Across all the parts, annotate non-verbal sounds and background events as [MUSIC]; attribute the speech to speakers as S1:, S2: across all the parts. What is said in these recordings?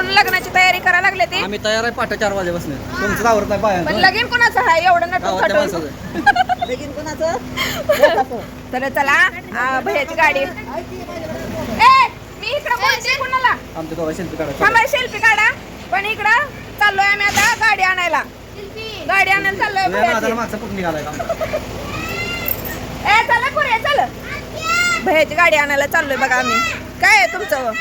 S1: कोण लग्नाची तयारी करायला लागले ते?
S2: आम्ही तयार आहे पाठ चार वाजेपासून. तुमचं आवरत नाही
S1: पण
S2: पाया
S1: लगीन कोणाचं आहे? एवढं नटून
S2: गावातल्या
S1: खटून.
S2: माणसाचं
S3: लगीन कोणाचं?
S1: तर चला आ, भैयाची गाडी. ए मी इकडे बोलते कुणाला?
S2: आमच्या दोघा शिल्पी काढा
S1: थांबा सेल्फी काढा. पण इकडं चाललोय आम्ही आता गाडी आणायला. गाडी आणायला चाललोय भैयाची.
S2: मागचा कुठं निघालाय का?
S1: ए चला कुरे चल. भैयाची गाडी आणायला चाललोय बघा आम्ही. काय आहे तुमचं?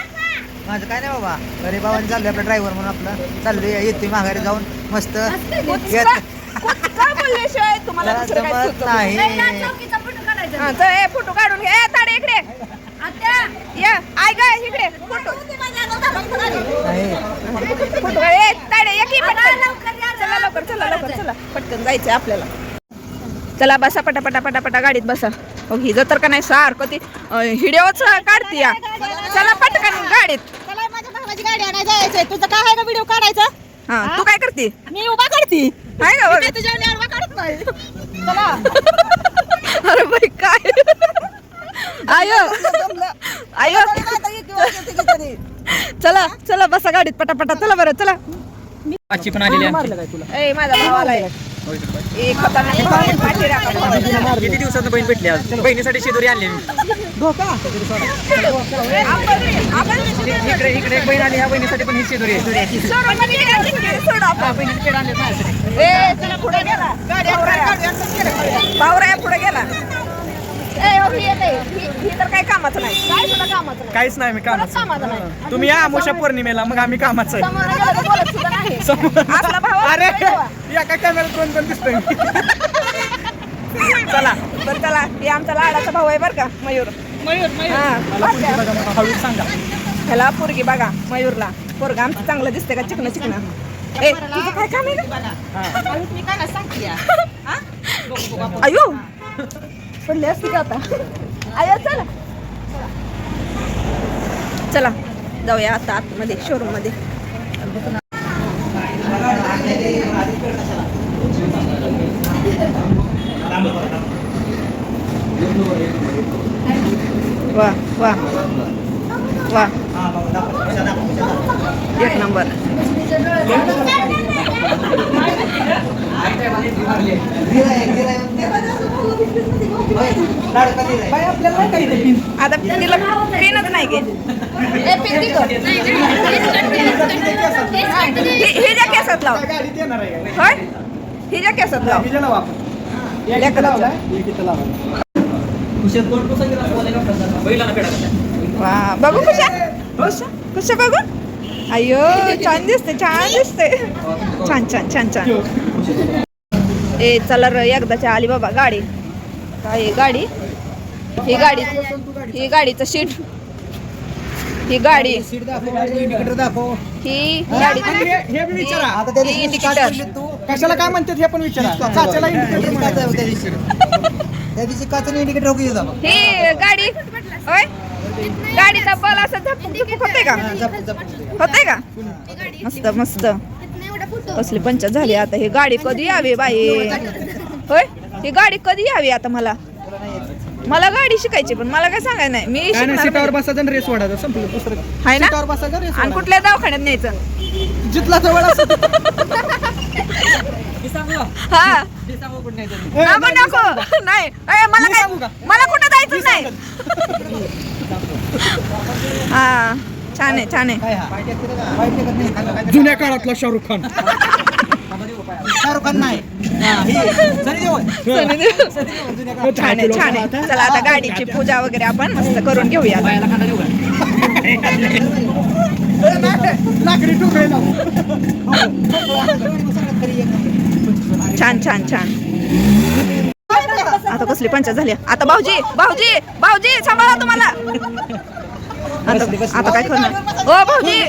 S3: माझं काय नाही बाबा गरीबावानी चाललोय आपला ड्रायव्हर म्हणून आपलं. चाललोय येते माघारी जाऊन मस्त. येत
S1: का? बोलल्याशिवाय तुम्हाला
S3: जरा
S1: दुसरं काय
S3: जमत
S1: सुचत
S3: नाही.
S1: हा, ए फोटो काढून घे. ए, ताडे इकडे. ये आय ग इकडे फोटो.
S3: नाही.
S1: फोटो ए ताडे ये की पटकन. चला लवकर चला लवकर चला. पटकन जायचंय आपल्याला. चला बसा पटा पटा पटा पटा गाडीत बसा. हो हिज तर का नाही सारखं ती. हिडिओच काढते या. चला पटकन गाडीत.
S4: चला माझ्या भावाची गाडी आणायला जायचंय. तुझं काय आहे का व्हिडिओ काढायचा?
S1: हा तू काय करते?
S4: मी उभा काढती
S1: आहे का बघ?
S4: तुझ्या उभा काढत नाही. चला. [LAUGHS]
S1: अरे बाई काय? आयो. आयो. चला चला बसा गाडीत पटापटा. चला बरं चला.
S2: आजची पण आलेली आहे.
S1: ए माझा भाव आलाय.
S2: किती दिवसात बहीण भेटली आज बहिणीसाठी शेदोरी आणली मी इकडे इकडे एक बहीण आली ह्या बहिणीसाठी पण ही शेदोरी आहे
S1: पुढे गेला. भावराया पुढे गेला ए, येते. तर काही कामाचं नाही काय सुद्धा कामाचं नाही
S5: काहीच नाही मी कामाचं
S1: कामाचं नाही
S5: तुम्ही या अमुषा पौर्णिमेला मग आम्ही कामाचं आहे.
S1: समोर गेलं तर बोलत सुद्धा नाही आपला भाव
S5: अरे
S1: तेव्हा.
S5: एका कॅमेऱ्यात कोण कोण दिसतोय. चला.
S1: बरं चला हे आमचा लाडाचा भाऊ आहे बरं का मयूर. हा
S5: मला पुढची बघा मला हळूच सांगा.
S1: ह्याला पोरगी बघा मयूरला. पोरगा आमचं चांगलं दिसते का चिकन चिकन ए तुझं काय काम आहे का?
S4: मी काय सांगते
S1: अयो! पडले असते का आता? अयो चला. चला जाऊया आता आतमध्ये शोरूममध्ये. वा वा. वा. एक नंबर. आता तिला पेनच नाही गे हिच्या केसात लाव? होय? हिच्या केसात लाव.
S5: हिला लावा.
S1: वा बघू कशा? कशा? कशा बघू? अयो छान दिसते छान दिसते छान छान छान छान. ए चला र एकदाच्या आली बाबा गाडी. काय आहे गाडी? ही गाडी ही गाडीचं सीट ही गाडी.
S3: सीट दाखव इंडिकेटर दाखव
S1: ही गाडी
S5: कशाला काय म्हणतात हे पण विचारा काचेला इंडिकेटर
S3: काच आहे त्या दिवशी त्या दिवशी काचाने इंडिकेटर होऊ येत आपण
S1: ही गाडी. होय गाडीचा बल असं झपक झपक होते का? होते का? मस्त मस्त. कसली पंचायत झाली आता. ही गाडी कधी यावी बाई? होय? ही गाडी कधी यावी आता मला? मला गाडी शिकायची पण मला काय सांगाय नाही. मी
S5: काय नाही
S1: शिकणार
S5: सीटावर. बसायचं रेस वाढायचं. संपलं. दुसरं
S1: हाय ना?
S5: सीटावर बसायचं रेस
S1: आणि कुठल्या दवाखान्यात न्यायचं?
S5: जिथला जवळ असं [LAUGHS]
S1: हा नको
S5: नाही,
S1: नको नाही ए, मला काय? मला कुठं जायचं नाही हा छान आहे छान आहे
S3: हा
S5: जुन्या काळातला शाहरुख खान
S3: शाहरुख खान नाही हा, ही.
S1: छान आहे छान आहे चला आता गाडीची पूजा वगैरे आपण मस्त करून घेऊया
S5: लाकडी टोकळे.
S1: छान छान छान. आता कसली पंचायत झाली? आता भाऊजी भाऊजी भाऊजी सांभाळा तुम्हाला. आता आता काय करणार? ओ भाऊजी.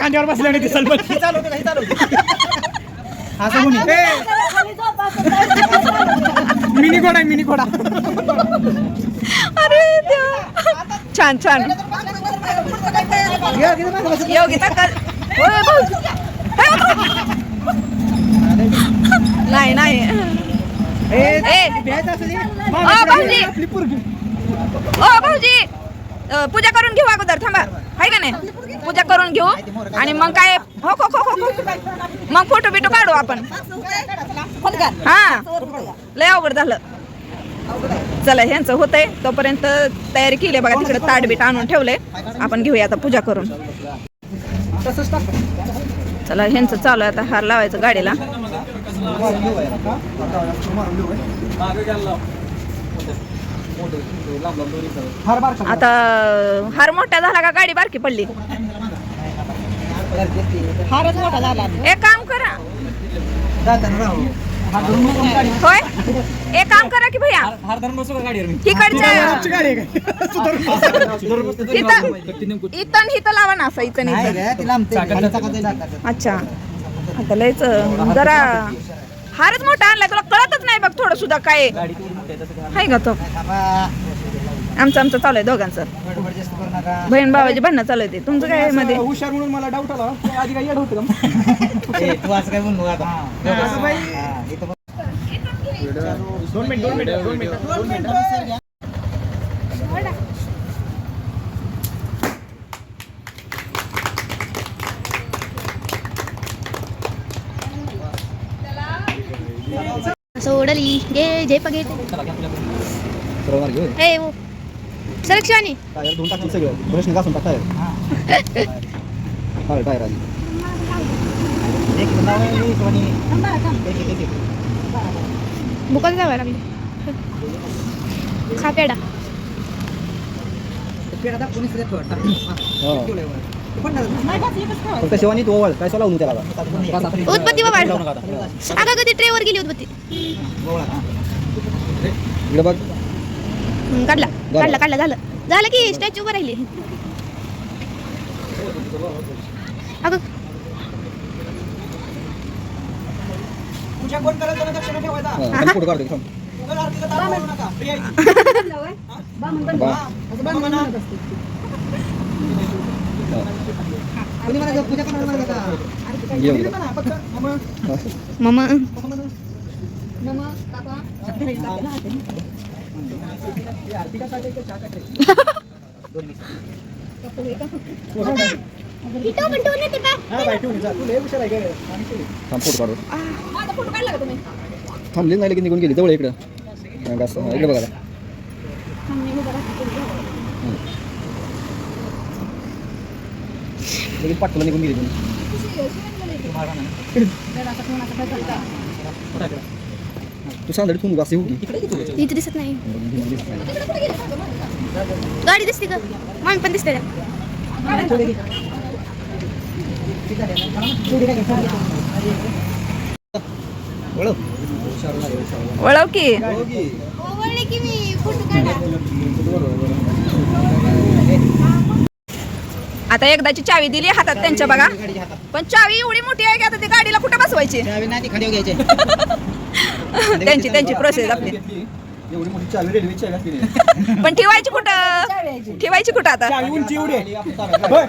S5: खांद्यावर बसल्याने दिसल बघ
S3: ही? ही. असं
S5: मिनी घोडा मिनी घोडा.
S1: अरे देवा. छान छान. योगिता कर. होय भाऊजी. नाही नाही. ओ भाऊजी. पूजा करून घेऊ अगोदर थांबा. हाय का नाही? पूजा करून घेऊ आणि मग काय? हो हो हो हो हो. मग फोटो बिटो काढू आपण. हा. लय अवघड झालं. चला ह्यांचं होतंय. तोपर्यंत तयारी केली आहे बघा तिकडे ताट बीट आणून ठेवलंय. आपण घेऊया आता पूजा करून. चला ह्यांचं चालू आहे. आता हार लावायचं गाडीला? आता हार मोठा झाला का गाडी बारकी पडली?
S4: फारच मोठा झाला.
S1: एक काम करा. होय? एक काम करा की भैया.
S5: आहे. [LAUGHS]
S1: इथं इथं लावा ना असं इथं
S3: नाही.
S1: अच्छा. आता लयच जरा हारच मोठा आणलाय तुला कळतच नाही बघ थोडं सुद्धा काय हाय का तो. आमचं आमचं चालू आहे दोघांचं.
S3: गडबड जास्त करू नका.
S1: बहीण भावाची भांडणं चालू आहे ते. तुमचं काय आहे मध्ये?
S5: हुशार म्हणून मला डाऊट आला. आधी काय येड होतं का [LAUGHS]
S3: ए, तू असं काय बोलू आता
S5: कसं बाई?
S3: हा, इथं बघ.
S5: दोन मिनिट दोन मिनिट दोन मिनिट दोन मिनिट
S6: सोडली गे जय पगे हे वो सरक शिवानी
S5: टायर धुवून टाकलं सगळं ब्रशने घासून टाक टायर हा टायर आली
S3: एक मिनिट लावा, एक मिनिट. एक, एक, एक,
S6: बुकाला जावं लागले खा पेडा.
S3: हा, ठेवलंय वर. पण ना-
S5: फक्त शिवानी तू ओवळ काय सोला लावून त्याला.
S6: उदबत्ती बाबा अगं कधी ट्रेवर गेली
S3: हा.
S5: इकडे बघ.
S6: हं, काढला. काढला काढला झालं. झालं की स्टॅच्यू उभं राहिली. अगं
S5: कोण करायचं ना दक्षिणा ठेवायचा. फोटो काढतो. तर नका. आहे. बा. असं बघ म्हणा.
S3: कोणी म्हणायचं, पूजा करणार म्हणायचं का?
S5: ये इकडे.
S3: म्हणा, [LAUGHS] फक्त. मग,
S6: मम्मा
S5: हा, बाई, ठेवून जा. तू लय हुशार आहे गं. आणि केली. थांब फोटो काढू थांबली नाही लगेच निघून गेली जवळ इकडं हा, घास. हा, इकडे बघा. लगेच पाठवला निघून गेली तुम्ही तू सांगतो तू वासी हो की
S6: इथे दिसत नाही गाडी दिसते का मामी पण दिसते
S1: की
S6: की
S1: आता एकदाची चावी दिली हातात त्यांच्या बघा. पण चावी एवढी मोठी आहे की आता ती गाडीला कुठं बसवायची. [LAUGHS] त्यांची त्यांची प्रोसेस आपली
S5: एवढी मोठी चावी रेल्वे चावी असते
S1: पण ठेवायची कुठं? ठेवायची कुठं आता?
S5: चावी उंची एवढी. आहे. होय.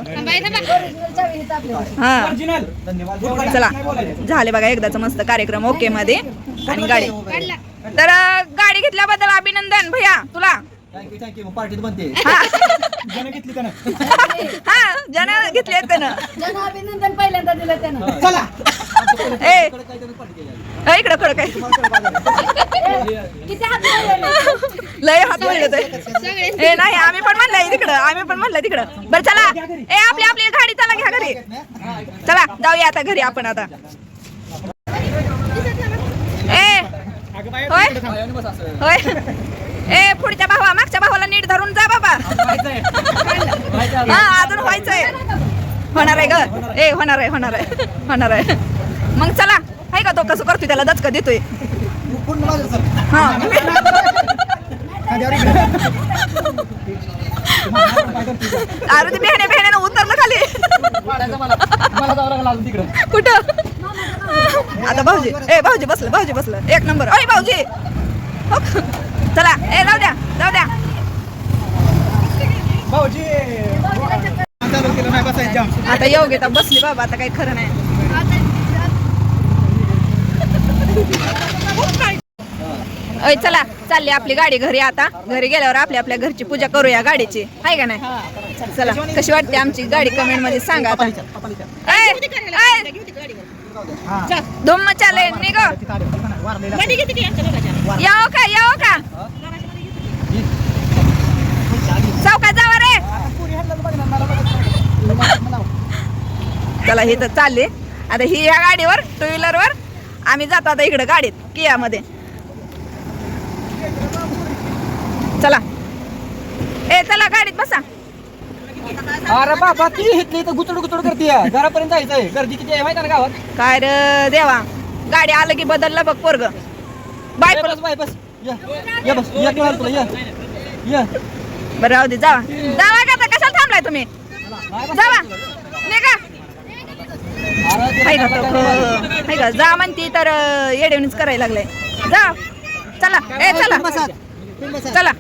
S1: हा.
S5: Original. धन्यवाद.
S1: चला. झाले बघा एकदाच मस्त कार्यक्रम ओके मध्ये. आणि गाडी. तर अं, गाडी घेतल्याबद्दल अभिनंदन भैया तुला.
S3: थँक्यू थँक्यू पार्टीत बनते. [LAUGHS]
S1: हा.
S5: ज्यानं घेतली त्यानं.
S1: हा ज्यानं घेतले त्यानं.
S4: अभिनंदन पहिल्यांदा दिलं त्यानं.
S5: चला.
S1: ए. ए, इकडं
S4: किती हात जोडलेले?
S1: लय हात मिळत ए नाही आम्ही पण म्हणलंय तिकडं आम्ही पण म्हणलंय तिकडं. बरं चला. ए आपली आपली गाडी चला घ्या घरी. चला जाऊया आता घरी आपण आता. ए. होय. होय. ए पुढच्या भावा मागच्या भावाला नीट धरून जा बाबा. हा अजून व्हायचंय. होणार आहे ग. ए होणार आहे होणार आहे होणार आहे. मग चला आहे का तो कसं करतोय त्याला? दचका देतोय. हा. अरे ते बेहण्या बेहण्यानं उतरलं खाली. कुठं? आता भाऊजी ए भाऊजी बसलं भाऊजी बसलं. एक नंबर. अय भाऊजी. चला ए जाऊ द्या जाऊ द्या. आता योग्यता बसली बाबा आता काही खरं नाही अय चला चालली आपली गाडी घरी आता. घरी गेल्यावर आपल्या आपल्या घरची पूजा करूया गाडीची. आहे का नाही? चला कशी वाटते आमची गाडी कमेंटमध्ये सांगा धुम्म चाले निघ. यावं का यावं का? चौकात जावा रे चला ही तर चालली. आता ही ह्या गाडीवर टू व्हीलर वर. आम्ही जातो आता इकडे गाडीत कियामध्ये. चला. ए चला गाडीत बसा.
S2: अरे बाबा ती इथली इथं गुचड गुचड करते घरापर्यंत जायचंय गर्दी किती आहे माहिती ना गावात?
S1: काय रे देवा. गाडी आलं की बदललं बघ पोरग. बाय
S2: बस बाय बस. या या बस. या किंवा तुला या. या.
S1: बरं राहू दे जावा. जावा का आता? कशाला थांबलाय तुम्ही? जावा. निघा. हाय का तो? हाय का जा म्हणती तर येडवणीच करायला लागलाय जा. चला. ए चला. चला.